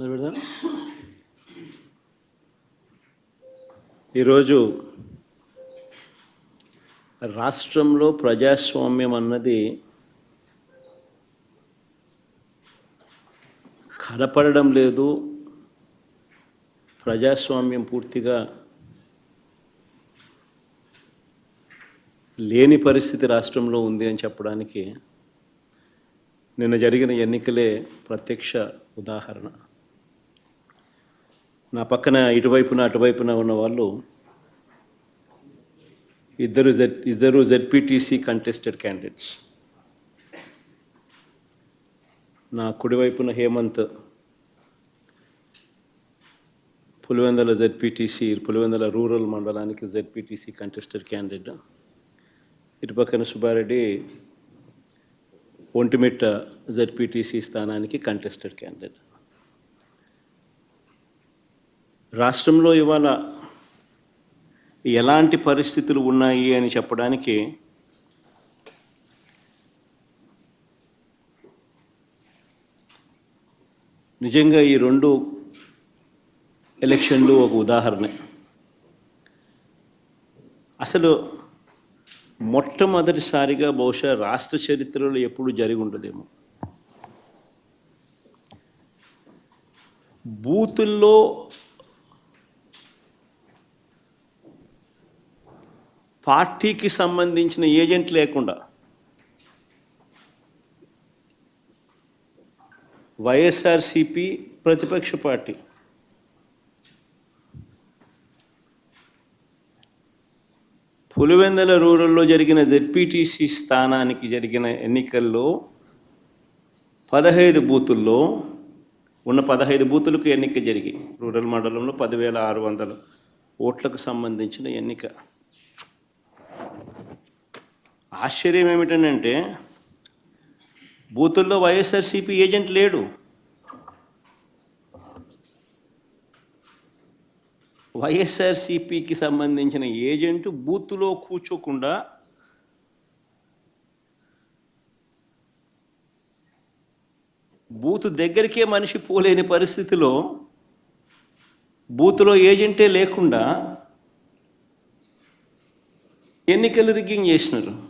మొదలు పెడదాం ఈరోజు రాష్ట్రంలో ప్రజాస్వామ్యం అన్నది కనపడడం లేదు ప్రజాస్వామ్యం పూర్తిగా లేని పరిస్థితి రాష్ట్రంలో ఉంది అని చెప్పడానికి నిన్న జరిగిన ఎన్నికలే ప్రత్యక్ష ఉదాహరణ. నా పక్కన ఇటువైపున అటువైపున ఉన్న వాళ్ళు ఇద్దరు జెడ్ ఇద్దరు జెడ్పీటీసీ కంటెస్టెడ్ క్యాండిడేట్స్ నా కుడివైపున హేమంత్ పులివెందల జెడ్పీటీసీ పులివెందల రూరల్ మండలానికి జెడ్పీటీసీ కంటెస్టెడ్ క్యాండిడేట్ ఇటు పక్కన సుబ్బారెడ్డి ఒంటిమిట్ట జెడ్పీటీసీ స్థానానికి కంటెస్టెడ్ క్యాండిడేట్ రాష్ట్రంలో ఇవాళ ఎలాంటి పరిస్థితులు ఉన్నాయి అని చెప్పడానికి నిజంగా ఈ రెండు ఎలక్షన్లు ఒక ఉదాహరణ. అసలు మొట్టమొదటిసారిగా బహుశా రాష్ట్ర చరిత్రలో ఎప్పుడు జరిగి ఉండదేమో. బూతుల్లో పార్టీకి సంబంధించిన ఏజెంట్ లేకుండా వైఎస్ఆర్సిపి ప్రతిపక్ష పార్టీ పులివెందల రూరల్లో జరిగిన జెడ్పీటీసీ స్థానానికి జరిగిన ఎన్నికల్లో పదహైదు బూతుల్లో ఉన్న పదహైదు బూతులకు ఎన్నిక జరిగి రూరల్ మండలంలో పదివేల ఆరు వందల ఓట్లకు సంబంధించిన ఎన్నిక. ఆశ్చర్యం ఏమిటనంటే బూతుల్లో వైఎస్ఆర్సీపీ ఏజెంట్ లేడు. వైఎస్ఆర్సీపీకి సంబంధించిన ఏజెంట్ బూత్లో కూర్చోకుండా బూత్ దగ్గరికే మనిషి పోలేని పరిస్థితిలో బూత్లో ఏజెంటే లేకుండా ఎన్నికలు రిగ్గింగ్ చేసినారు.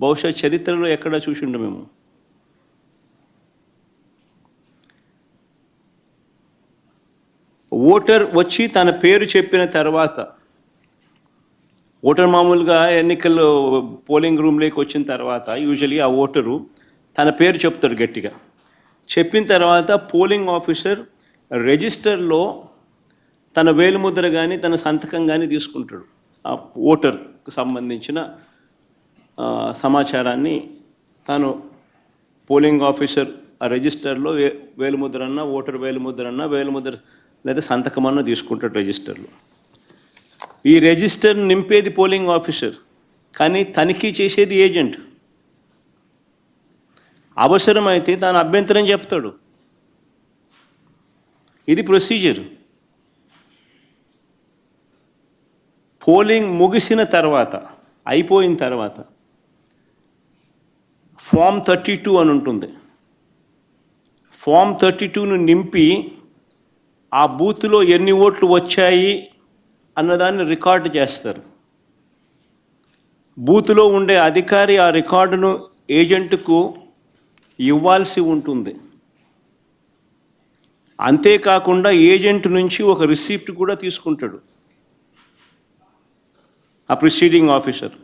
బహుశా చరిత్రలో ఎక్కడ చూసిండు మేము? ఓటర్ వచ్చి తన పేరు చెప్పిన తర్వాత ఓటర్ మామూలుగా ఎన్నికల్లో పోలింగ్ రూమ్లోకి వచ్చిన తర్వాత యూజువలీ ఆ ఓటరు తన పేరు చెప్తాడు గట్టిగా. చెప్పిన తర్వాత పోలింగ్ ఆఫీసర్ రిజిస్టర్లో తన వేలుముద్ర కానీ తన సంతకం కానీ తీసుకుంటాడు. ఆ ఓటర్కు సంబంధించిన సమాచారాన్ని తాను పోలింగ్ ఆఫీసర్ ఆ రిజిస్టర్లో వే వేలుముద్ర అన్న ఓటర్ వేలుముద్రన్న వేలుముద్ర లేదా సంతకం తీసుకుంటాడు రిజిస్టర్లో. ఈ రిజిస్టర్ నింపేది పోలింగ్ ఆఫీసర్ కానీ తనిఖీ చేసేది ఏజెంట్. అవసరమైతే తాను అభ్యంతరం చెప్తాడు. ఇది ప్రొసీజర్. పోలింగ్ ముగిసిన తర్వాత అయిపోయిన తర్వాత ఫామ్ థర్టీ టూ అని ఉంటుంది. ఫామ్ థర్టీ టూను నింపి ఆ బూత్లో ఎన్ని ఓట్లు వచ్చాయి అన్నదాన్ని రికార్డు చేస్తారు. బూత్లో ఉండే అధికారి ఆ రికార్డును ఏజెంట్కు ఇవ్వాల్సి ఉంటుంది. అంతేకాకుండా ఏజెంట్ నుంచి ఒక రిసీప్ట్ కూడా తీసుకుంటాడు. ఆ ప్రిసీడింగ్ ఆఫీసర్.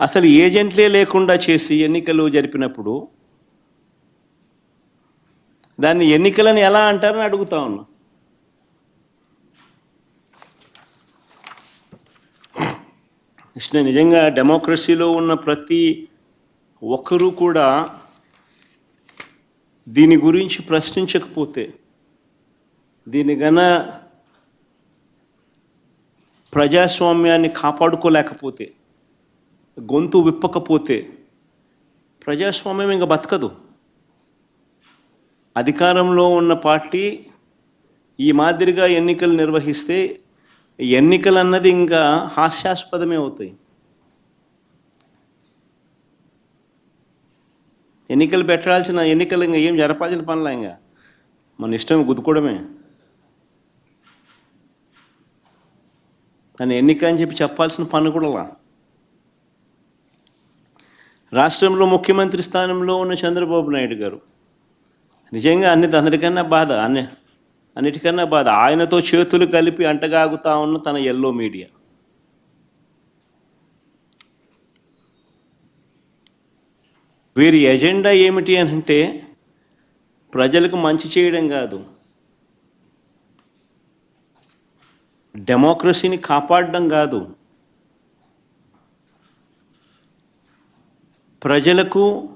అసలు ఏజెంట్లే లేకుండా చేసి ఎన్నికలు జరిపినప్పుడు దాన్ని ఎన్నికలను ఎలా అంటారని అడుగుతా ఉన్నా. కృష్ణ నిజంగా డెమోక్రసీలో ఉన్న ప్రతి ఒక్కరూ కూడా దీని గురించి ప్రశ్నించకపోతే దీని గన ప్రజాస్వామ్యాన్ని కాపాడుకోలేకపోతే గొంతు విప్పకపోతే ప్రజాస్వామ్యం ఇంకా బతకదు. అధికారంలో ఉన్న పార్టీ ఈ మాదిరిగా ఎన్నికలు నిర్వహిస్తే ఎన్నికలు అన్నది ఇంకా హాస్యాస్పదమే అవుతాయి. ఎన్నికలు పెట్టాల్సిన ఎన్నికలు ఇంకా ఏం జరపాల్సిన పనులే ఇంకా? మన ఇష్టం గుద్దుకోవడమే. కానీ ఎన్నిక అని చెప్పి చెప్పాల్సిన పని కూడా రాష్ట్రంలో ముఖ్యమంత్రి స్థానంలో ఉన్న చంద్రబాబు నాయుడు గారు నిజంగా అన్ని అందరికన్నా బాధ అన్ని అన్నిటికన్నా బాధ ఆయనతో చేతులు కలిపి అంటగాగుతా ఉన్న తన ఎల్లో మీడియా వీరి ఎజెండా ఏమిటి అని అంటే ప్రజలకు మంచి చేయడం కాదు. డెమోక్రసీని కాపాడడం కాదు. ప్రజలకు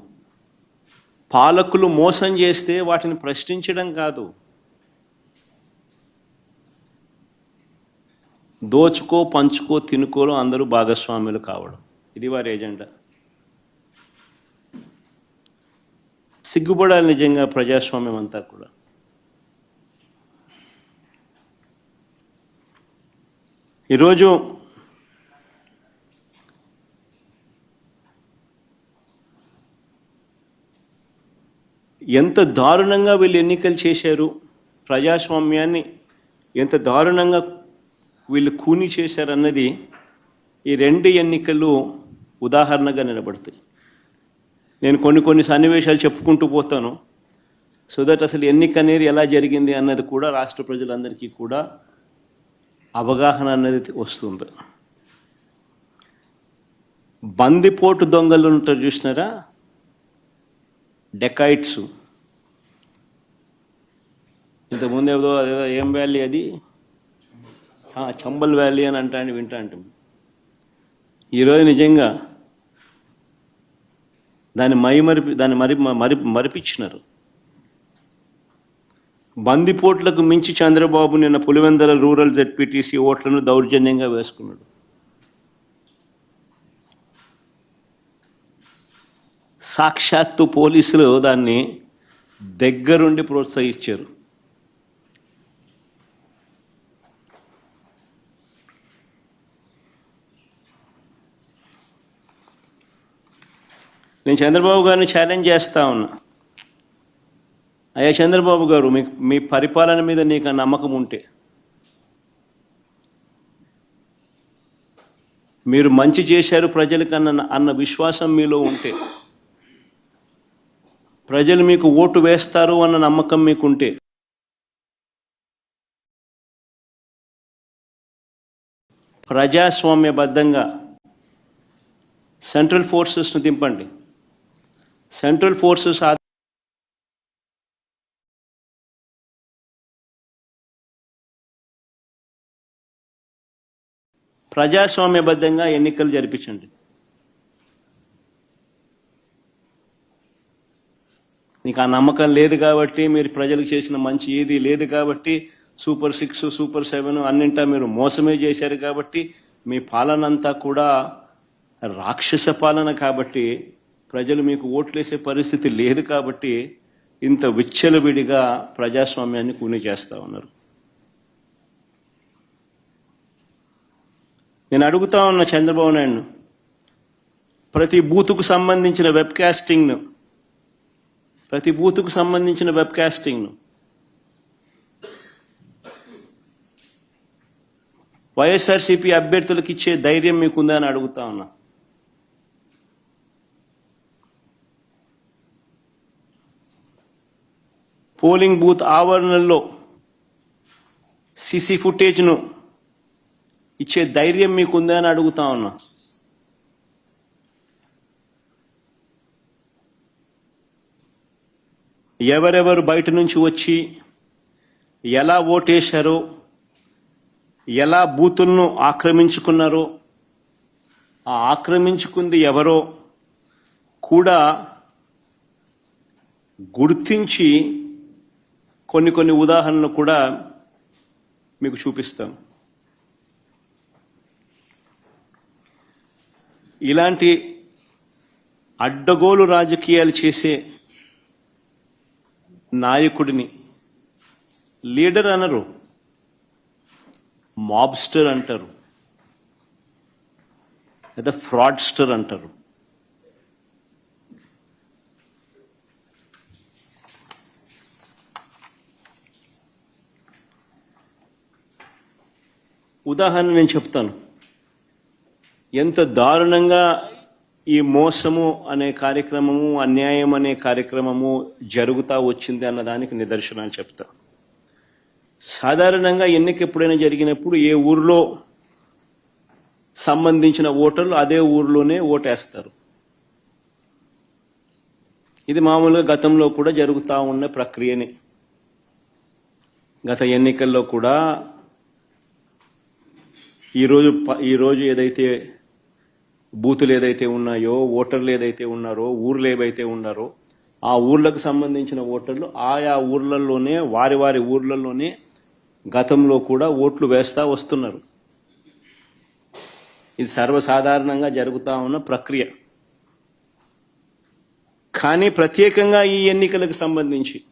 పాలకులు మోసం చేస్తే వాటిని ప్రశ్నించడం కాదు. దోచుకో పంచుకో తినుకోలో అందరూ భాగస్వాములు కావడం. ఇది వారి ఏజెండా సిగ్గుపడాలి నిజంగా ప్రజాస్వామ్యం అంతా కూడా. ఈరోజు ఎంత దారుణంగా వీళ్ళు ఎన్నికలు చేశారు? ప్రజాస్వామ్యాన్ని ఎంత దారుణంగా వీళ్ళు కూని చేశారన్నది ఈ రెండు ఎన్నికలు ఉదాహరణగా నిలబడతాయి. నేను కొన్ని కొన్ని సన్నివేశాలు చెప్పుకుంటూ పోతాను. సో దట్ అసలు ఎన్నిక అనేది ఎలా జరిగింది అన్నది కూడా రాష్ట్ర ప్రజలందరికీ కూడా అవగాహన అన్నది వస్తుంది. బందిపోటు దొంగలు ఉంటారు చూసినారా? డెకైట్స్ ఇంతకుముందు ఏదో అదేదో ఏం వ్యాలీ అది? చంబల్ వ్యాలీ అని అంటా అని వింటా అంటాం ఈరోజు నిజంగా దాన్ని మై మరిపి దాన్ని మరి మరి మరిపించినారు. బందిపోట్లకు మించి చంద్రబాబు నిన్న పులివెందల రూరల్ జెడ్పీటీసీ ఓట్లను దౌర్జన్యంగా వేసుకున్నాడు. సాక్షాత్తు పోలీసులు దాన్ని దగ్గరుండి ప్రోత్సహించారు. నేను చంద్రబాబు గారిని ఛాలెంజ్ చేస్తా ఉన్నా. అయ్యా చంద్రబాబు గారు మీ మీ పరిపాలన మీద నీకు ఆ నమ్మకం ఉంటే మీరు మంచి చేశారు ప్రజలకు అన్న అన్న విశ్వాసం మీలో ఉంటే ప్రజలు మీకు ఓటు వేస్తారు అన్న నమ్మకం మీకుంటే ప్రజాస్వామ్యబద్ధంగా సెంట్రల్ ఫోర్సెస్ను దింపండి. సెంట్రల్ ఫోర్సెస్ ప్రజాస్వామ్యబద్ధంగా ఎన్నికలు జరిపించండి. నీకు ఆ నమ్మకం లేదు కాబట్టి మీరు ప్రజలకు చేసిన మంచి ఏది లేదు కాబట్టి సూపర్ సిక్స్ సూపర్ సెవెన్ అన్నింటా మీరు మోసమే చేశారు కాబట్టి మీ పాలన అంతా కూడా రాక్షస పాలన కాబట్టి ప్రజలు మీకు ఓట్లేసే పరిస్థితి లేదు కాబట్టి ఇంత విచ్చలవిడిగా ప్రజాస్వామ్యాన్ని కూని చేస్తా ఉన్నారు. నేను అడుగుతా ఉన్న చంద్రబాబు నాయుడు ప్రతి బూతుకు సంబంధించిన వెబ్ కాస్టింగ్ను ప్రతి బూతుకు సంబంధించిన వెబ్ కాస్టింగ్ను వైఎస్ఆర్సీపీ అభ్యర్థులకు ఇచ్చే ధైర్యం మీకుందా అని అడుగుతా ఉన్నా. పోలింగ్ బూత్ ఆవరణల్లో సీసీ ఫుటేజ్ను ఇచ్చే ధైర్యం మీకుందా అని అడుగుతా ఉన్నా. ఎవరెవరు బయట నుంచి వచ్చి ఎలా ఓటేశారో ఎలా బూతులను ఆక్రమించుకున్నారో ఆ ఆక్రమించుకుంది ఎవరో కూడా గుర్తించి కొన్ని కొన్ని ఉదాహరణలు కూడా మీకు చూపిస్తాం. ఇలాంటి అడ్డగోలు రాజకీయాలు చేసే నాయకుడిని లీడర్ అనరు మాబ్స్టర్ అంటారు లేదా ఫ్రాడ్స్టర్ అంటారు. ఉదాహరణ నేను చెప్తాను. ఎంత దారుణంగా ఈ మోసము అనే కార్యక్రమము అన్యాయం అనే కార్యక్రమము జరుగుతూ వచ్చింది అన్న దానికి నిదర్శనాలు చెప్తా. సాధారణంగా ఎన్నిక ఎప్పుడైనా జరిగినప్పుడు ఏ ఊర్లో సంబంధించిన ఓటర్లు అదే ఊర్లోనే ఓటేస్తారు. ఇది మామూలుగా గతంలో కూడా జరుగుతూ ఉన్న ప్రక్రియనే. గత ఎన్నికల్లో కూడా ఈరోజు ప- ఈరోజు ఏదైతే బూతులు ఏదైతే ఉన్నాయో ఓటర్లు ఏదైతే ఉన్నారో ఊర్లు ఏవైతే ఉన్నారో ఆ ఊర్లకు సంబంధించిన ఓటర్లు ఆయా ఊర్లలోనే వారి వారి ఊర్లలోనే గతంలో కూడా ఓట్లు వేస్తూ వస్తున్నారు. ఇది సర్వసాధారణంగా జరుగుతూ ఉన్న ప్రక్రియ. కానీ ప్రత్యేకంగా ఈ ఎన్నికలకు సంబంధించి